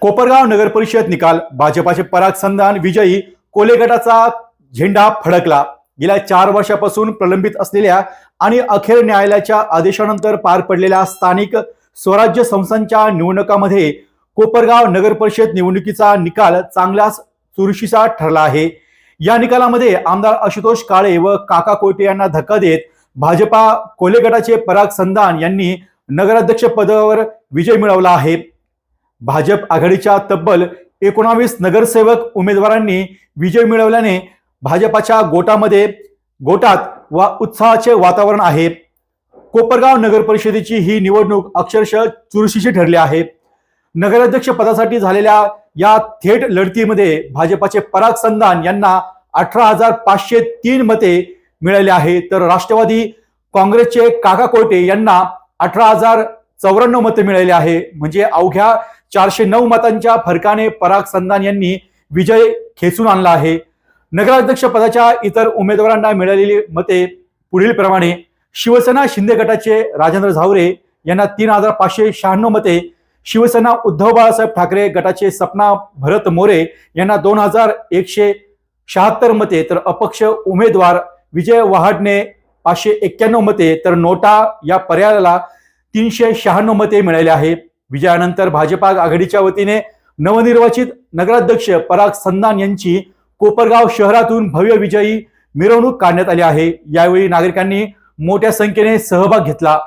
कोपरगाव नगर परिषद निकाल भाजपाचे पराग संधान विजयी कोले गटाचा झेंडा फडकला. गेल्या चार वर्षापासून प्रलंबित असलेल्या आणि अखेर न्यायालयाच्या आदेशानंतर पार पडलेल्या स्थानिक स्वराज्य संस्थांच्या निवडणुकामध्ये कोपरगाव नगर परिषद निवडणुकीचा निकाल चांगलाच चुरशीचा ठरला आहे. या निकालामध्ये आमदार आशुतोष काळे व काका कोटे यांना धक्का देत भाजपा कोले गटाचे पराग संधान यांनी नगराध्यक्ष पदावर विजय मिळवला आहे. भाजप आघाडीच्या तब्बल एकोणावीस नगरसेवक उमेदवारांनी विजय मिळवल्याने भाजपाच्या गोटामध्ये गोटात वा उत्साहाचे वातावरण आहे. कोपरगाव नगर परिषदेची ही निवडणूक अक्षरशः चुरशीची ठरली आहे. नगराध्यक्ष पदासाठी झालेल्या या थेट लढतीमध्ये भाजपाचे पराग संधान यांना अठरा हजार पाचशे तीन मते मिळाले आहे. तर राष्ट्रवादी काँग्रेसचे काका कोटे यांना अठरा हजार चौऱ्याण्णव मते मिळाले आहे. म्हणजे अवघ्या चारशे नऊ मतांच्या फरकाने पराग संधान यांनी विजय खेचून आणला आहे. नगराध्यक्ष पदाच्या इतर उमेदवारांना मिळालेली मते पुढील प्रमाणे शिवसेना शिंदे गटाचे राजेंद्र झावरे यांना तीन हजार पाचशे शहाण्णव मते शिवसेना उद्धव बाळासाहेब ठाकरे गटाचे सपना भरत मोरे यांना दोन हजार एकशे शहात्तर मते. तर अपक्ष उमेदवार विजय वहाडणे पाचशे एक्क्याण्णव मते तर नोटा या पर्यायाला तीनशे शहाण्णव मते मिळाले आहे. विजयानंतर भाजपा आघाडीच्या वतीने नवनिर्वाचित नगराध्यक्ष पराग संधान यांची कोपरगाव शहरातून भव्य विजयी मिरवणूक काढण्यात आली आहे. यावेळी नागरिकांनी मोठ्या संख्येने सहभाग घेतला.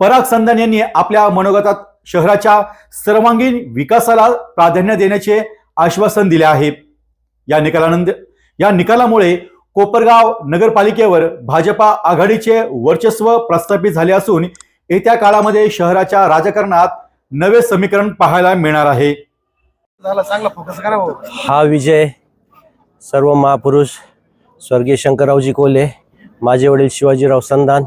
पराग संधान यांनी आपल्या मनोगतात शहराच्या सर्वांगीण विकासाला प्राधान्य देण्याचे आश्वासन दिले आहे. या निकालानंतर या निकालामुळे कोपरगाव नगरपालिकेवर भाजपा आघाडीचे वर्चस्व प्रस्थापित झाले असून येत्या काळामध्ये शहराच्या राजकारणात नवे समीकरण पाहायला मिळणार आहे. झाला चांगला फोकस करा भाऊ. हा विजय सर्व महापुरुष स्वर्गीय शंकररावजी कोल्हे माझे वडील शिवाजीराव संधान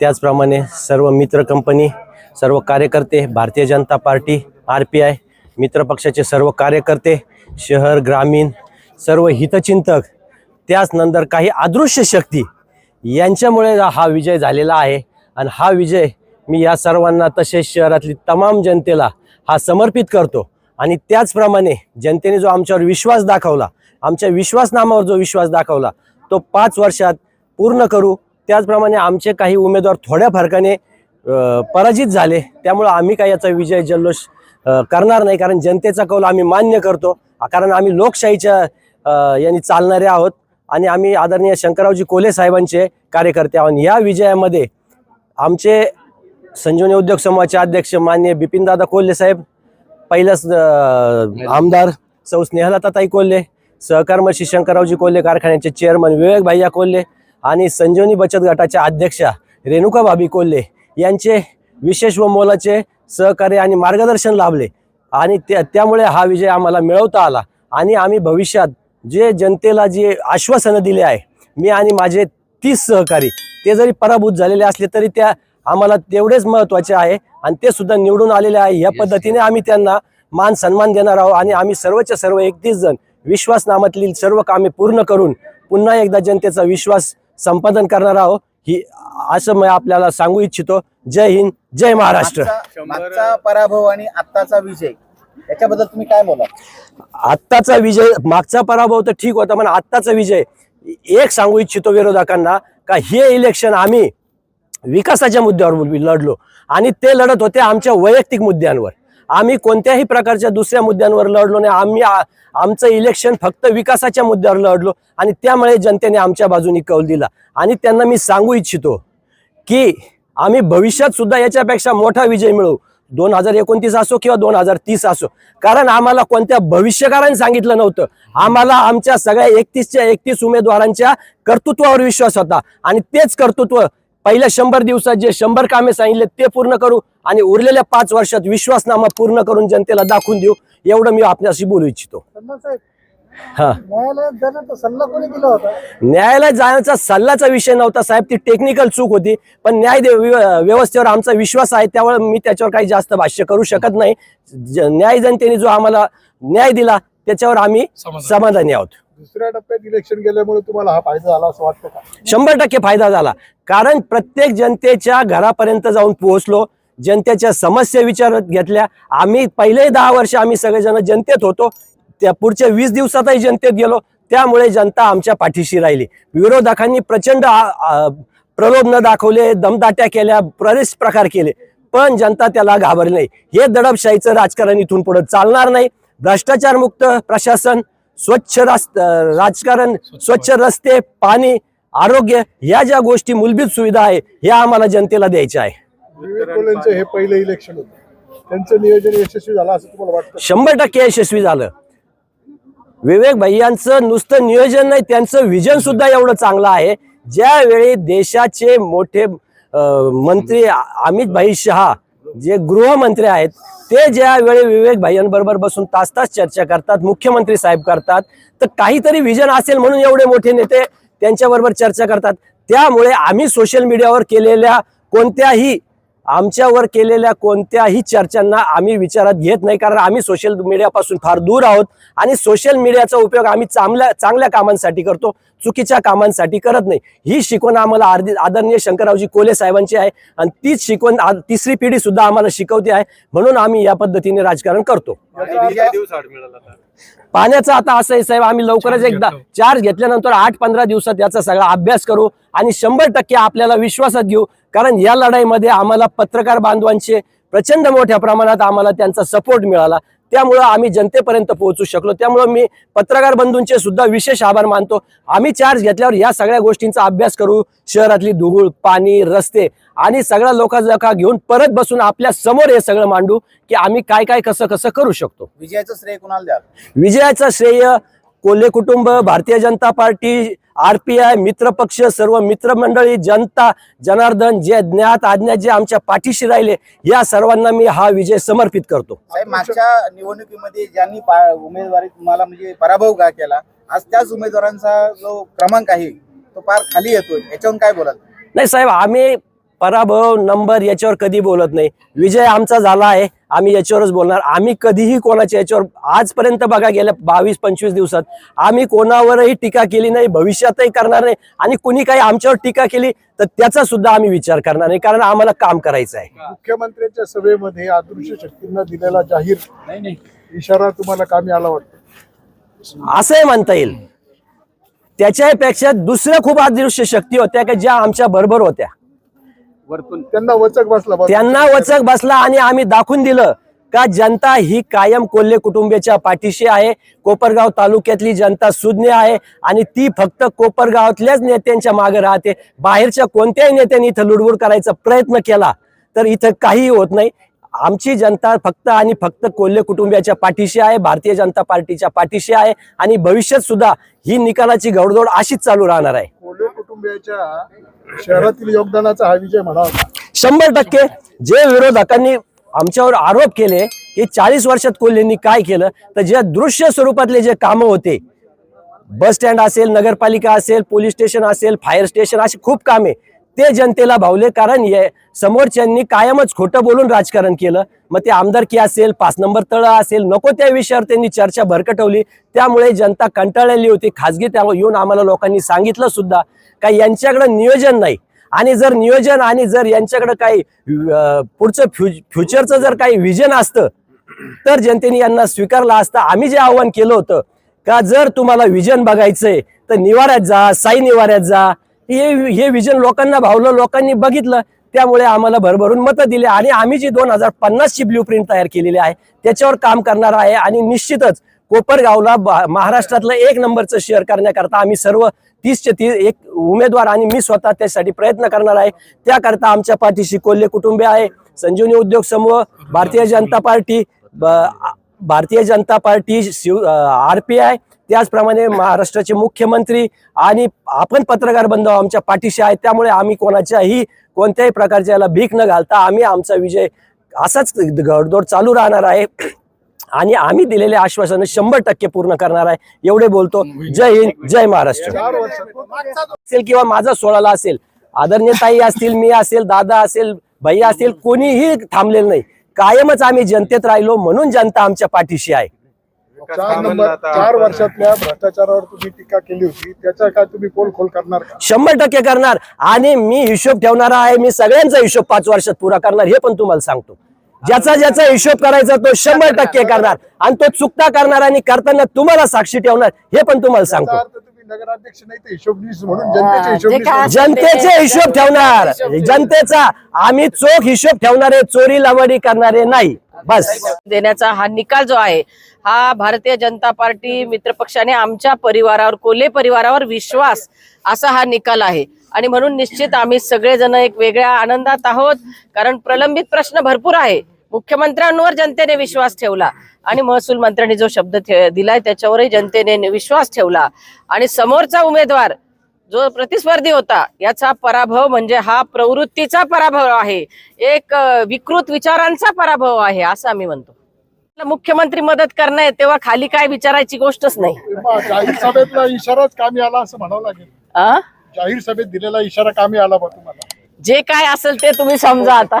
त्याचप्रमाणे सर्व मित्र कंपनी सर्व कार्यकर्ते Bharatiya Janata party R P I मित्रपक्षाचे सर्व कार्यकर्ते शहर ग्रामीण सर्व हितचिंतक त्याच नंतर काही अदृश्य शक्ती यांच्यामुळे हा विजय झालेला आहे. आणि हा विजय मी या सर्वांना तसेच शहरातली तमाम जनतेला हा समर्पित करतो. आणि त्याचप्रमाणे जनतेने जो आमच्यावर विश्वास दाखवला आमच्या विश्वासनामावर जो विश्वास दाखवला तो पाच वर्षात पूर्ण करू. त्याचप्रमाणे आमचे काही उमेदवार थोड्या फरकाने पराजित झाले. त्यामुळं आम्ही काय याचा विजय जल्लोष करणार नाही. कारण जनतेचा कौल आम्ही मान्य करतो. कारण आम्ही लोकशाहीच्या यांनी चालणारे आहोत. आणि आम्ही आदरणीय शंकररावजी कोले साहेबांचे कार्यकर्ते आहोत. या विजयामध्ये आमचे संजीवनी उद्योग समूहाचे अध्यक्ष मान्य बिपिनदादा कोल्हे साहेब पहिलंच आमदार सौ स्नेहलताताई कोल्हे सहकर्मशी शंकररावजी कोल्हे कारखान्याचे चेअरमन विवेक भैया कोल्हे आणि संजीवनी बचत गटाच्या अध्यक्षा रेणुका भाभी कोल्हे यांचे विशेष व मोलाचे सहकार्य आणि मार्गदर्शन लाभले. आणि त्या त्यामुळे हा विजय आम्हाला मिळवता आला. आणि आम्ही भविष्यात जे जनतेला जे आश्वासनं दिले आहे मी आणि माझे तीस सहकारी ते जरी पराभूत झालेले असले तरी त्या आम्हाला तेवढेच महत्त्वाचे आहे आणि ते सुद्धा निवडून आलेले आहे. या पद्धतीने आम्ही त्यांना मान सन्मान देणार आहोत आणि आम्ही सर्वच्या सर्व एकतीस जण विश्वासनामातली सर्व कामे पूर्ण करून पुन्हा एकदा जनतेचा विश्वास संपादन करणार आहोत. ही असं मी आपल्याला सांगू इच्छितो. जय हिंद जय महाराष्ट्र. मागचा पराभव आणि आत्ताचा विजय. याच्याबद्दल तुम्ही काय बोला आत्ताचा विजय मागचा पराभव तर ठीक होता पण आत्ताचा विजय एक सांगू इच्छितो विरोधकांना का हे इलेक्शन आम्ही विकासाच्या मुद्द्यावर लढलो. आणि ते लढत होते आमच्या वैयक्तिक मुद्द्यांवर. आम्ही कोणत्याही प्रकारच्या दुसऱ्या मुद्द्यांवर लढलो नाही. आम्ही आमचं इलेक्शन फक्त विकासाच्या मुद्द्यावर लढलो आणि त्यामुळे जनतेने आमच्या बाजूनी कौल दिला. आणि त्यांना मी सांगू इच्छितो की आम्ही भविष्यात सुद्धा याच्यापेक्षा मोठा विजय मिळवू. दोन हजार एकोणतीस असो किंवा दोन हजार तीस असो. कारण आम्हाला कोणत्या भविष्यकारांनी सांगितलं नव्हतं. आम्हाला आमच्या सगळ्या एकतीसच्या एकतीस उमेदवारांच्या कर्तृत्वावर विश्वास होता. आणि तेच कर्तृत्व पहिल्या शंभर दिवसात जे शंभर कामे सांगितले ते पूर्ण करू आणि उरलेल्या पाच वर्षात विश्वासनामा पूर्ण करून जनतेला दाखवून देऊ एवढं मी आपल्याशी बोलू इच्छितो. हा. न्यायालयात जाण्याचा सल्ला कोणी दिला होता? न्यायालयात जाण्याचा सल्लाचा विषय नव्हता साहेब. ती टेक्निकल चूक होती. पण न्याय दे- व्य- व्यवस्थेवर आमचा विश्वास आहे. त्यामुळे मी त्याच्यावर काही जास्त भाष्य करू शकत नाही. ज- न्याय जनतेने जो आम्हाला न्याय दिला त्याच्यावर आम्ही समाधानी. आहोत. दुसऱ्या टप्प्यात इलेक्शन गेल्यामुळे तुम्हाला हा फायदा झाला असं वाटतं का? शंभर टक्के फायदा झाला. कारण प्रत्येक जनतेच्या घरापर्यंत जाऊन पोहोचलो. जनतेच्या समस्या विचारत घेतल्या. आम्ही पहिले दहा वर्ष आम्ही सगळेजण जनतेत होतो. त्या पुढच्या वीस दिवसातही जनतेत गेलो त्यामुळे जनता आमच्या पाठीशी राहिली. विरोधकांनी प्रचंड आ- प्रलोभन दाखवले दमदाट्या केल्या बरेच प्रकार केले पण जनता त्याला घाबरली नाही. हे दडपशाहीचं राजकारण इथून पुढे चालणार नाही. भ्रष्टाचार मुक्त प्रशासन स्वच्छ राजकारण स्वच्छ रस्ते पाणी आरोग्य या ज्या गोष्टी मूलभूत सुविधा आहे ह्या आम्हाला जनतेला द्यायच्या आहे. हे पहिलं इलेक्शन होतं. त्यांचं नियोजन यशस्वी झालं असं तुम्हाला वाटतं? शंभर टक्के यशस्वी झालं. विवेक भैयांचं नुसतं नियोजन नाही त्यांचं विजन सुद्धा एवढं चांगलं आहे. ज्यावेळी देशाचे मोठे मंत्री अमित भाई शहा जे गृहमंत्री आहेत ते ज्यावेळी विवेक भाईंबरोबर बसून तास तास चर्चा करतात मुख्यमंत्री साहेब करतात तर काहीतरी विजन असेल म्हणून एवढे मोठे नेते त्यांच्याबरोबर चर्चा करतात. त्यामुळे आम्ही सोशल मीडियावर केलेल्या कोणत्याही आमच्यावर केलेल्या कोणत्याही चर्चांना आम्ही विचारात घेत नाही कारण आम्ही सोशल मीडियापासून फार दूर आहोत आणि सोशल मीडियाचा उपयोग आम्ही चांगल्या चांगल्या कामांसाठी करतो चुकीच्या कामांसाठी करत नाही. ही शिकवण आम्हाला आर्दी आदरणीय शंकररावजी कोले साहेबांची आहे आणि तीच शिकवण तिसरी पिढी सुद्धा आम्हाला शिकवते आहे म्हणून आम्ही या पद्धतीने राजकारण करतो. पाण्याचं आता असं आहे साहेब आम्ही लवकरच एकदा चार्ज घेतल्यानंतर आठ पंधरा दिवसात याचा सगळा अभ्यास करू आणि शंभर टक्के आपल्याला विश्वासात घेऊ. कारण या लढाईमध्ये आम्हाला पत्रकार बांधवांचे प्रचंड मोठ्या प्रमाणात आम्हाला त्यांचा सपोर्ट मिळाला. त्यामुळं आम्ही जनतेपर्यंत पोहोचू शकलो. त्यामुळं मी पत्रकार बंधूंचे सुद्धा विशेष आभार मानतो. आम्ही चार्ज घेतल्यावर या सगळ्या गोष्टींचा अभ्यास करू. शहरातली धुगुळ पाणी रस्ते आणि सगळ्या लोकांचा घेऊन परत बसून आपल्यासमोर हे सगळं मांडू की आम्ही काय काय कसं कसं करू शकतो. विजयाचं श्रेय कुणाला द्याल? विजयाचं श्रेय कोल्हे कुटुंब Bharatiya Janata party R P I मित्रपक्ष सर्व मित्रमंडळी जनता जनार्दन जे ज्ञात आज्ञा जे आमच्या पाठीशी राहिले या सर्वांना मी हा विजय समर्पित करतो. मागच्या निवडणुकीमध्ये ज्यांनी उमेदवारी तुम्हाला म्हणजे पराभव का केला आज त्याच उमेदवारांचा जो क्रमांक आहे तो फार खाली येतोय. याच्यावरून काय बोलाल? नाही साहेब आम्ही पराभव नंबर याच्यावर कधी बोलत नाही. विजय आमचा झाला आहे आम्ही याच्यावरच बोलणार. आम्ही कधीही कोणाच्या याच्यावर आजपर्यंत बघा गेल्या बावीस पंचवीस दिवसात आम्ही कोणावरही टीका केली नाही भविष्यातही करणार नाही. आणि कुणी काही आमच्यावर टीका केली तर त्याचा सुद्धा आम्ही विचार करणार नाही कारण आम्हाला काम करायचं आहे. मुख्यमंत्र्यांच्या सभेमध्ये अदृश्य शक्तींना दिलेला जाहीर इशारा तुम्हाला कामी आला वाटतं? असंही म्हणता येईल. त्याच्यापेक्षा दुसऱ्या खूप अदृश्य शक्ती होत्या की ज्या आमच्या बरोबर होत्या? त्यांना वचक बसला. त्यांना वचक बसला आणि आम्ही दाखवून दिलं का जनता ही कायम कोल्हे कुटुंबियाच्या पाठीशी आहे. कोपरगाव तालुक्यातली जनता सुज्ञ आहे आणि ती फक्त कोपरगावातल्याच नेत्यांच्या मागे राहते. बाहेरच्या कोणत्याही नेत्यांनी इथं लुडबुड करायचा प्रयत्न केला तर इथं काही होत नाही. आमची जनता फक्त आणि फक्त कोल्हे कुटुंबियाच्या पाठीशी आहे भारतीय जनता पार्टीच्या पाठीशी आहे आणि भविष्यात सुद्धा ही निकालाची घडदोड अशीच चालू राहणार आहे. कुटुंबियाच्या शहरातील योगदानाचा हा विजय म्हणावा शंभर टक्के. जे विरोधकांनी आमच्यावर आरोप केले की चाळीस वर्षात कोल्हेंनी काय केलं तर जे दृश्य स्वरूपातले जे कामं होते बस स्टँड असेल नगरपालिका असेल पोलीस स्टेशन असेल फायर स्टेशन अशी खूप कामे ते जनतेला भावले कारण ये समोरच्यांनी कायमच खोटं बोलून राजकारण केलं. मग ते आमदारकी असेल पाच नंबर तळ असेल नको त्या विषयावर त्यांनी चर्चा भरकटवली. त्यामुळे जनता कंटाळलेली होती. खाजगी त्या येऊन आम्हाला लोकांनी सांगितलं सुद्धा. का यांच्याकडे नियोजन नाही. आणि जर नियोजन आणि जर यांच्याकडे काही पुढचं फ्यु फ्युचरचं जर काही विजन असतं तर जनतेने यांना स्वीकारलं असतं. आम्ही जे आव्हान केलं होतं का जर तुम्हाला विजन बघायचंय तर निवाऱ्यात जा साई निवाऱ्यात जा. हे हे विजन लोकांना भावलं लोकांनी बघितलं. त्यामुळे आम्हाला भरभरून मतं दिली. आणि आम्ही जी दोन हजार पन्नासची ब्ल्यू प्रिंट तयार केलेली आहे त्याच्यावर काम करणार आहे. आणि निश्चितच कोपरगावला महाराष्ट्रातलं एक नंबरचं शेअर करण्याकरता आम्ही सर्व तीसचे तीस एक उमेदवार आणि मी स्वतः त्यासाठी प्रयत्न करणार आहे. त्याकरता आमच्या पाठीशी कोल्हे कुटुंबे आहे. संजीवनी उद्योग समूह Bharatiya Janata party Bharatiya Janata party Shiv R P I त्याचप्रमाणे महाराष्ट्राचे मुख्यमंत्री आणि आपण पत्रकार बंधू आमच्या पाठीशी आहेत. त्यामुळे आम्ही कोणाच्याही कोणत्याही प्रकारच्या याला भीक न घालता आम्ही आमचा विजय असाच घडदोड चालू राहणार आहे. आणि आम्ही दिलेले आश्वासन शंभर टक्के पूर्ण करणार आहे. एवढे बोलतो. जय हिंद जय महाराष्ट्र. असेल किंवा माझा सोहळा असेल आदरणीय ताई असतील मी असेल दादा असेल भैया असेल कोणीही थांबलेलं नाही. कायमच आम्ही जनतेत राहिलो म्हणून जनता आमच्या पाठीशी आहे. चार नंबर चार वर्षातल्या भ्रष्टाचारावर तुम्ही टीका केली होती. त्याचा काय तुम्ही पोल खोल करणार का? शंभर टक्के करणार. आणि मी हिशोब ठेवणारा आहे मी सगळ्यांचा हिशोब पाच वर्षात पुरा करणार हे पण तुम्हाला सांगतो. ज्याचा ज्याचा हिशोब करायचा तो शंभर टक्के करणार. आणि तो चुकता करणार आणि करताना तुम्हाला साक्षी ठेवणार हे पण तुम्हाला सांगतो. अर्थ तुम्ही नगराध्यक्ष नाही तर हिशोबनीस म्हणून जनतेचे हिशोबनीस म्हणून. जनतेचे हिशोब ठेवणार. जनतेचा आम्ही चोख हिशोब ठेवणारे चोरी लवाडी करणारे नाही. बस. देण्याचा हा निकाल जो आहे हा भारतीय जनता पार्टी मित्रपक्षाने आमच्या परिवारावर कोल्हे परिवारावर विश्वास असा हा निकाल आहे. आणि म्हणून निश्चित आम्ही सगळेजण एक वेगळ्या आनंदात आहोत कारण प्रलंबित प्रश्न भरपूर आहे. मुख्यमंत्र्यांवर जनतेने विश्वास ठेवला आणि महसूल मंत्र्यांनी जो शब्द दिलाय त्याच्यावरही जनतेने विश्वास ठेवला. आणि समोरचा उमेदवार जो प्रतिस्पर्धी होता याचा पराभव म्हणजे हा प्रवृत्तीचा पराभव आहे. एक विकृत विचारांचा पराभव आहे असं आम्ही म्हणतो. मुख्यमंत्री मदत करणार तेव्हा खाली काय विचारायची गोष्टच नाही. जाहीर सभेतला इशाराच कामी आला असं म्हणावं लागेल. आ? जाहीर सभेत दिलेला इशारा कामी आला बा तुम्हाला. जे काय असेल ते तुम्ही समजा आता.